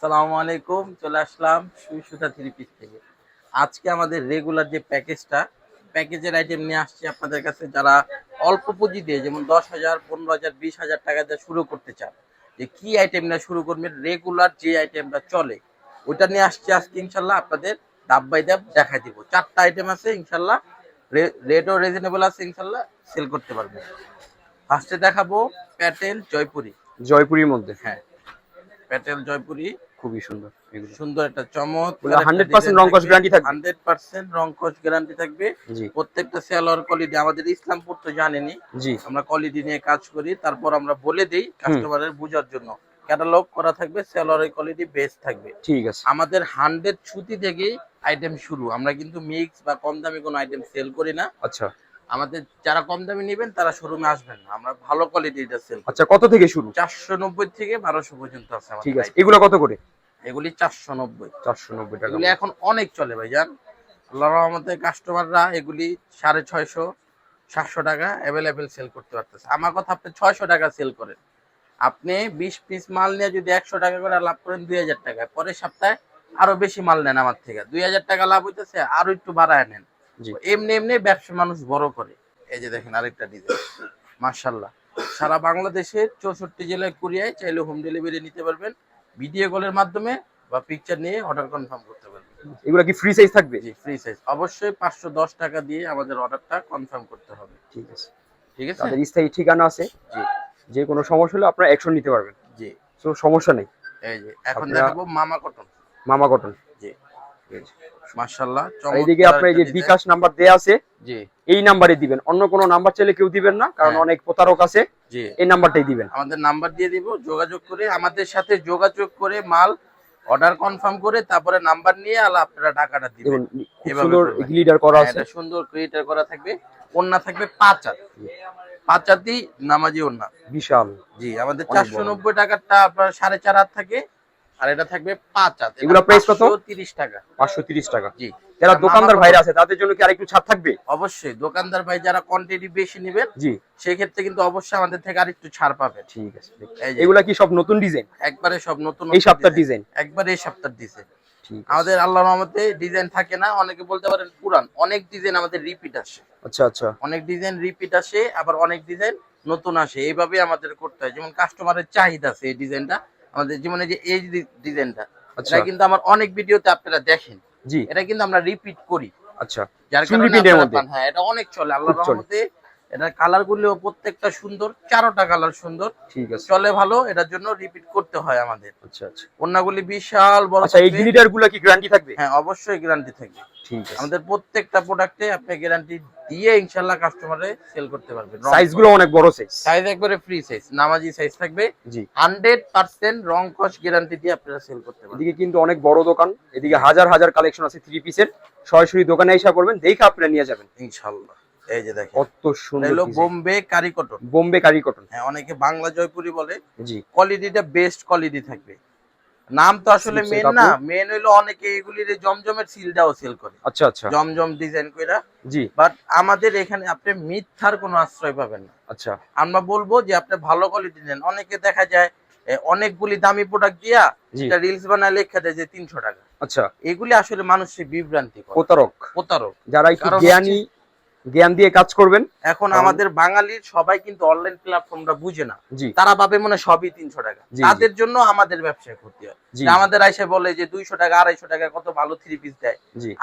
আসসালামু আলাইকুম চলে আসলাম সুই সুতা থ্রি পিস থেকে। আজকে আমাদের রেগুলার যে প্যাকেজটা প্যাকেজের আইটেম নিয়ে আসছি আপনাদের কাছে যারা অল্প পুঁজি দিয়ে যেমন দশ হাজার পনেরো হাজার বিশ হাজার টাকা দিয়ে শুরু করতে চান যে কি আইটেম নিয়ে শুরু করবেন রেগুলার যে আইটেমটা চলে ওটা নিয়ে আসছি আজকে ইনশাল্লাহ আপনাদের ডাব বাই ডাব দেখাই দিব। চারটা আইটেম আছে ইনশাল্লাহ রেটও রিজনেবল আছে ইনশাল্লাহ সেল করতে পারবেন। ফার্স্টে দেখাবো প্যাটেল জয়পুরি জয়পুরীর মধ্যে। হ্যাঁ প্যাটেল জয়পুরি খুবই সুন্দর এগুলো। সুন্দর একটা চমক 100% রং কস থাকবে? রং গ্যারান্টি থাকবে। প্রত্যেকটা সেলর কোয়ালিটি আমাদের ইসলামপুর তো জানেনি আমরা কোয়ালিটি নিয়ে কাজ করি তারপর আমরা বলে দিই কাস্টমারের বোঝার জন্য। ক্যাটালগ করা থাকবে সেলরের কোয়ালিটি বেস্ট থাকবে। ঠিক আছে। আমাদের হান্ড্রেড সুতি থেকেই আইটেম শুরু। আমরা কিন্তু মিক্স বা কম দামি কোনো আইটেম সেল করি না। আচ্ছা। আমাদের যারা কম দামি নেবেন তারা শোরুমে আসবেন না। আমরা ভালো কোয়ালিটিটা সেল আচ্ছা কত থেকে শুরু? চারশো নব্বই থেকে বারোশো পর্যন্ত আছে আমাদের ঠিক আছে। এগুলো কত করে? এগুলি চারশো নব্বই। চারশো নব্বই টাকা। এগুলি এখন অনেক চলে ভাইজান। আল্লাহ রহমতে কাস্টমাররা এগুলি সাড়ে ছয়শো সাতশো টাকা অ্যাভেলেবেল সেল করতে পারতেছে। আমার কথা আপনি ছয়শো টাকা সেল করেন। আপনি বিশ পিস মাল নিয়ে যদি একশো টাকা করে লাভ করেন দুই হাজার টাকা পরের সপ্তাহে আরও বেশি মাল নেন আমার থেকে। দুই হাজার টাকা লাভ হইতেছে আরও একটু বাড়ায় নেন। এমনি এমনি ব্যবসা মানুষ বড় করে। এই যে দেখেন আরেকটা ডিজাইন মার্শাল্লাহ সারা বাংলাদেশের চৌষট্টি জেলায় কুরিয়ায় চাইলে হোম ডেলিভারি নিতে পারবেন। ভিডিও কলের মাধ্যমে বা পিকচার নিয়ে অর্ডার কনফার্ম করতে পারবেন। এগুলো কি ফ্রি সাইজ থাকবে? জি ফ্রি সাইজ অবশ্যই পাঁচশো দশ টাকা দিয়ে আমাদের অর্ডারটা কনফার্ম করতে হবে। ঠিক আছে। ঠিক আছে? তাদের স্থায়ী ঠিকানা আছে। জি। যে কোনো সমস্যা হলে আপনারা অ্যাকশন নিতে পারবেন। জি। তো সমস্যা নেই। এই যে এখন দেখাবো মামা কটন মামা কটন জি মার্শাল্লাহ এইদিকে আপনার যে বিকাশ নাম্বার দেয়া আছে জি। এই নাম্বারে দিবেন। অন্য কোনো নাম্বার চাইলে কেউ দিবেন না কারণ হ্যাঁ। অনেক প্রতারক আছে জি। এই নাম্বারটাই দিবেন। আমাদের নাম্বার দিয়ে দিব যোগাযোগ করে আমাদের সাথে যোগাযোগ করে মাল অর্ডার কনফার্ম করে তারপরে নাম্বার নিয়ে আলা আপনারা টাকাটা দিবেন। দেখুন খুব এভাবে সুন্দর। করা হ্যাঁ, আছে। সুন্দর ক্রিয়েটার করা থাকবে। ওন্না থাকবে পাঁচ হাত। পাঁচ হাতই নামাজি ওন্না বিশাল। জি আমাদের টাকারটা আপনার সাড়ে চার হাত থাকে। আর এটা থাকবে পাঁচ হাত। এগুলা price কত? তিরিশ টাকা। পাঁচশো তিরিশ টাকা। জি। যারা দোকানদার ভাইরা আছে তাদের জন্য কি আরেকটু ছাড় থাকবে? অবশ্যই। দোকানদার ভাই যারা কোয়ান্টিটি বেশি নেবেন জি। সেক্ষেত্রে কিন্তু অবশ্যই আমাদের থেকে আরেকটু ছাড় পাবেন। ঠিক আছে। এগুলা কি সব নতুন ডিজাইন? একবারে সব নতুন এই সপ্তাহের ডিজাইন। একবারে এই সপ্তাহের ডিজাইন। ঠিক আমাদের আল্লাহ রহমতে ডিজাইন থাকে না অনেকে বলতে পারেন পুরান। অনেক ডিজাইন আমাদের রিপিট আসে। আচ্ছা আচ্ছা। অনেক ডিজাইন রিপিট আসে আবার অনেক ডিজাইন নতুন আসে। এইভাবে আমাদের করতে হয়। যেমন কাস্টমারের চাহিদা আছে এই ডিজাইনটা। আমাদের জীবনে যে এই ডিজাইনটা আচ্ছা এটা কিন্তু আমার অনেক ভিডিওতে আপনারা দেখেন। জি। এটা কিন্তু আমরা রিপিট করি। আচ্ছা। যার কারণে। হ্যাঁ এটা অনেক চলে। আল্লাহর রহমতে এটা কালারগুলো প্রত্যেকটা সুন্দর চারোটা কালার সুন্দর। ঠিক আছে। চলে ভালো এটার জন্য রিপিট করতে হয় আমাদের। আচ্ছা আচ্ছা। অন্যগুলি বিশাল বড় আচ্ছা এই। গ্লিডারগুলা কি গ্যারান্টি থাকবে? হ্যাঁ অবশ্যই গ্যারান্টি থাকবে। ঠিক আছে। আমাদের প্রত্যেকটা প্রোডাক্টে আপনি গ্যারান্টি দিয়ে ইনশাল্লাহ কাস্টমারে সেল করতে পারবেন সাইজগুলো অনেক বড় সাইজ সাইজ একবারে ফ্রি সাইজ নামাজি সাইজ থাকবে। জি। হান্ড্রেড পার্সেন্ট রং কস গ্যারান্টি দিয়ে আপনারা সেল করতে পারবেন। এদিকে কিন্তু অনেক বড় দোকান এদিকে হাজার হাজার কালেকশন আছে থ্রি পিসের সরাসরি দোকানে এসে করবেন দেখে আপনারা নিয়ে যাবেন। ইনশাল্লাহ এই যে দেখেন। কত সুন্দর হলো বোম্বে কারি কটন। বোম্বে কারি কটন। হ্যাঁ অনেকে বাংলা জয়পুরি বলে। জি। কোয়ালিটিটা বেস্ট কোয়ালিটি থাকবে। নাম তো আসলে মেন না। মেন হইল অনেকে এগুলির জমজমের সিলটাও সেল করে। আচ্ছা আচ্ছা। জমজম ডিজাইন কইরা। জি। বাট আমাদের এখানে আপনি মিথ্যার কোনো আশ্রয় পাবেন না। আচ্ছা। আমরা বলব যে আপনি ভালো কোয়ালিটি নেন। অনেকে দেখা যায় অনেকগুলি দামি প্রোডাক্ট দিয়া এটা রিলস বানায় লেখা দেয় যে তিনশো টাকা। আচ্ছা। এগুলি আসলে মানুষের বিভ্রান্তি প্রতারক। প্রতারক। যারা একটু জ্ঞানী জ্ঞান দিয়ে কাজ করবেন। এখন আমাদের বাঙালির সবাই কিন্তু অনলাইন প্ল্যাটফর্মটা বুঝে না। তারা ভাবে মনে সবই তিনশো টাকা। তাদের জন্য আমাদের ব্যবসায় ক্ষতি হয়। আমাদের আইসে বলে যে দুইশো টাকা আড়াইশো টাকা কত ভালো থ্রি পিস দেয়।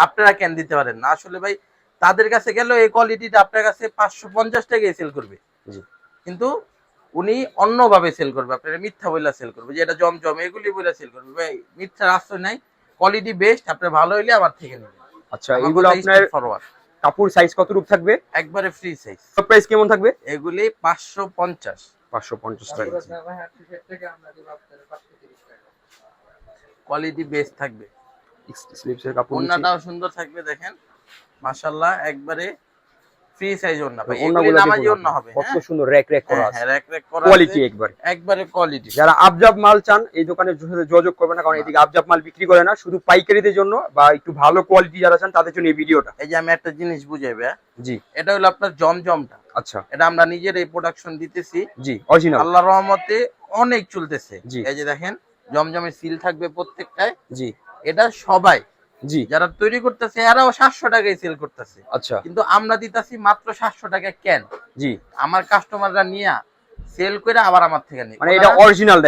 আপনারা কেন দিতে পারেন না? আসলে ভাই তাদের কাছে গেলেও এই কোয়ালিটিটা আপনার কাছে পাঁচশো পঞ্চাশ টাকায় সেল করবে। কিন্তু উনি অন্যভাবে সেল করবে। আপনার মিথ্যা বইলা সেল করবে। যে এটা জমজম এগুলি বইলা সেল করবে। ভাই মিথ্যার আশ্রয় নাই। কোয়ালিটি বেস্ট আপনার ভালো হইলে আমার থেকে নেবেন। আচ্ছা এগুলো আপনার ফরওয়ার্ড কাপড় সাইজ কত রূপ থাকবে? একবারে ফ্রি সাইজ সব প্রাইস কেমন থাকবে? এগুলি পাঁচশো পঞ্চাশ। পাঁচশো পঞ্চাশ টাকা। কোয়ালিটি বেস্ট থাকবে। স্লিপসের কাপড়। ওন্নাটাও সুন্দর থাকবে দেখেন। মাশাল্লাহ একবারে ফ্রি সাইজ ওন্না ভাই। এগুলি নামাজি ওন্না হবে কত হ্যাঁ? সুন্দর র্যাক র্যাক করা হ্যাঁ, আছে। rack rack করা কোয়ালিটি একবার। একবারে কোয়ালিটি যারা আবজাব মাল চান এই দোকানের সাথে যোগাযোগ করবেন না কারণ এদিকে আবজাব মাল বিক্রি করে না শুধু পাইকারিদের জন্য বা একটু ভালো কোয়ালিটি যারা চান তাদের জন্য এই ভিডিওটা। এই যে আমি একটা জিনিস বুঝাইবে? জি। এটা হলো আপনার জমজমটা। আচ্ছা। এটা আমরা নিজের এই প্রোডাকশন দিতেছি। জি অরিজিনাল আল্লাহ রহমতে অনেক চলতেছে। এই যে দেখেন জমজমের সিল থাকবে প্রত্যেকটায়। জি। এটা সবাই জি। যারা তৈরি করতেছে এরাও সাতশো টাকায় সেল করতেছে। আচ্ছা। কিন্তু আমরা দিতাছি মাত্র সাতশো টাকা কেন জি। আমার কাস্টমাররা নিয়ে সেল করে আবার আমার থেকে নিয়ে। মানে এটা অরিজিনাল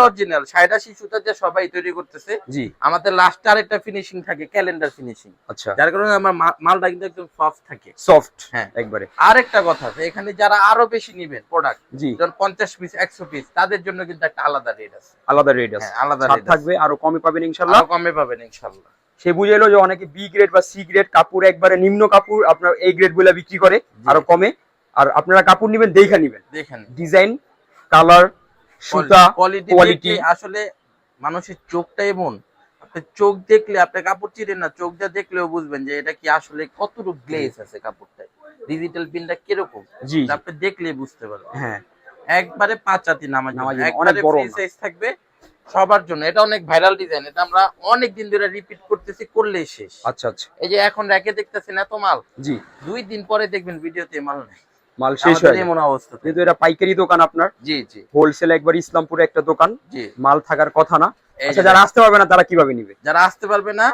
অরিজিনাল সাইডা শিশুটা যে সবাই তৈরি করতেছে জি। আমাদের লাস্টে আরেকটা ফিনিশিং থাকে ক্যালেন্ডার ফিনিশিং আচ্ছা। যার কারণে আমার মালটা কিন্তু একদম সফট থাকে। সফট হ্যাঁ। একবারে। আরেকটা কথা আছে এখানে যারা আরও বেশি নিবেন প্রোডাক্ট জি। যেমন পঞ্চাশ পিস একশো পিস তাদের জন্য কিন্তু একটা আলাদা রেট আছে। আলাদা রেট আছে। হ্যাঁ আলাদা রেট থাকবে আরও কমে পাবেন ইনশাআল্লাহ আরও কমে পাবেন ইনশাল্লাহ। সে বুঝে এলো যে অনেকে বি গ্রেড বা সি গ্রেড কাপড় একবারে নিম্ন কাপড় আপনার এই গ্রেডগুলা বিক্রি করে আরও কমে। আর আপনারা কাপড় নিবেন দেখা নিবেন। দেখেন ডিজাইন কালার সুতা কোয়ালিটি আসলে মানুষের চোখটা এমন। চোখ দেখলে আপনি কাপড় চিনেন না চোখ দিয়ে দেখলেও বুঝবেন যে এটা কি আসলে কতটুকু গ্লেজ আছে কাপড়টায়। ডিজিটাল প্রিন্টটা কীরকম। আপনি দেখলেই বুঝতে পারবেন। হ্যাঁ। একবারে পাঁচ হাতি নামাজ অনেক বড় সাইজ থাকবে সবার জন্য। এটা অনেক ভাইরাল ডিজাইন এটা আমরা অনেক দিন ধরে রিপিট করতেছি করলেই শেষ। আচ্ছা আচ্ছা। এই যে এখন রেখে দেখতেছেন এত মাল। জি। দুই দিন পরে দেখবেন ভিডিওতে মাল নেই। মাল শেষ হয়ে এমন অবস্থা। যেহেতু এটা পাইকারি দোকান আপনার। জি জি। হোলসেল একবার ইসলামপুরে একটা দোকান। জি। মাল থাকার কথা না। আচ্ছা যারা আসতে পারবে না তারা কীভাবে নিবে? যারা আসতে পারবে না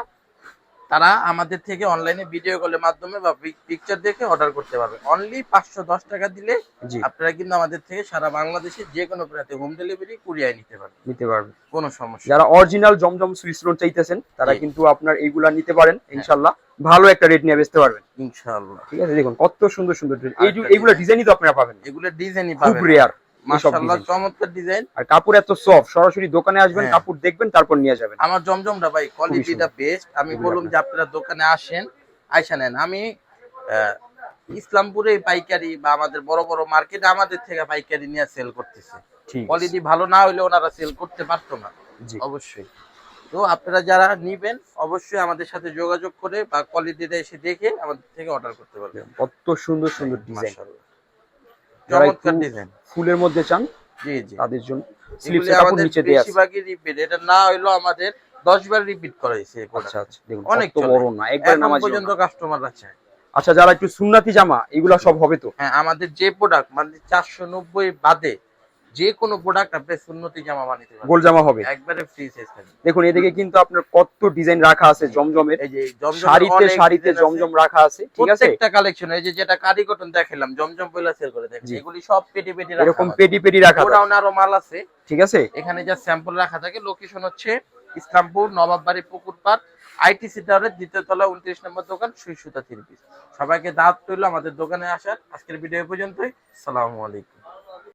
তারা আমাদের থেকে অনলাইনে ভিডিও কলের মাধ্যমে বা পিকচার দেখে অর্ডার করতে পারবে। অনলি পাঁচশো দশ টাকা দিলে আপনারা কিন্তু আমাদের থেকে সারা বাংলাদেশে যে কোনো প্রান্তে হোম ডেলিভারি কুরিয়ায় নিতে পারবে নিতে পারবে। কোনো সমস্যা যারা অরিজিনাল জমজম সুইস লোন চাইতেছেন তারা কিন্তু আপনার এইগুলা নিতে পারেন ইনশাল্লাহ ভালো একটা রেট নিয়ে বেচতে পারবেন। ইনশাআল্লাহ। ঠিক আছে? দেখুন কত সুন্দর সুন্দর এইগুলো। ডিজাইনই তো আপনারা পাবেন এগুলো ডিজাইনই খুব পাবেন রেয়ার মাশাআল্লাহ চমৎকার ডিজাইন আর কাপড় এত সফট সরাসরি দোকানে আসবেন হ্যাঁ। কাপড় দেখবেন তারপর নিয়ে যাবেন। আমার জমজমটা ভাই কোয়ালিটিটা বেস্ট আমি বললাম যে আপনারা দোকানে আসেন আইসা নেন। আমি ইসলামপুরে পাইকারি বা আমাদের বড় বড় মার্কেটে আমাদের থেকে পাইকারি নিয়ে সেল করতেছে। কোয়ালিটি ভালো না হলে ওনারা সেল করতে পারতো না। অবশ্যই। তো আপনারা যারা নিবেন অবশ্যই আমাদের সাথে যোগাযোগ করে বা কোয়ালিটিটা এসে দেখে আমাদের থেকে অর্ডার করতে পারবেন। কত সুন্দর সুন্দর ডিজাইন যারা ফুলের মধ্যে চান জি জি। তাদের জন্য কাপড় নিচে দেয়া আছে। বেশিরভাগই রিপিট এটা না হইল আমাদের দশ বার রিপিট করা হয়েছে আচ্ছা আচ্ছা। দেখুন অনেক তো বড় না একবার নামাজ পর্যন্ত কাস্টমাররা চায় আচ্ছা যারা একটু সুন্নাতি জামা এগুলা সব হবে তো? হ্যাঁ আমাদের যে প্রোডাক্ট মানে চারশো নব্বই বাদে যে কোনো প্রোডাক্ট আপনি সুন্নতি জামা বানাতে পারবেন। গোল জামা হবে। একবারে ফ্রি সাইজ থাকবে। দেখুন এদিকে কিন্তু আপনার কত ডিজাইন রাখা আছে জমজমের। এই যে জমজমের শাড়িতে শাড়িতে জমজম রাখা আছে ঠিক আছে? প্রত্যেকটা কালেকশন এই যে যেটা কারি কটন দেখালাম জমজম পয়লা সেল করে দেখেন এগুলি সব পেটি পেটি রাখা এরকম পেটি পেটি রাখা গোডাউন আরও মাল আছে। ঠিক আছে? এখানে যা স্যাম্পল রাখা থাকে। লোকেশন হচ্ছে ইসলামপুর নবাববাড়ি পুকুর পাড় আইটিসি টাওয়ারের দ্বিতীয় তলা উনত্রিশ নম্বর দোকান সুই সুতা থ্রি পিস সবাইকে দাঁত তৈল আমাদের দোকানে আসার। আজকের ভিডিও পর্যন্তই। সালামু আলাইকুম।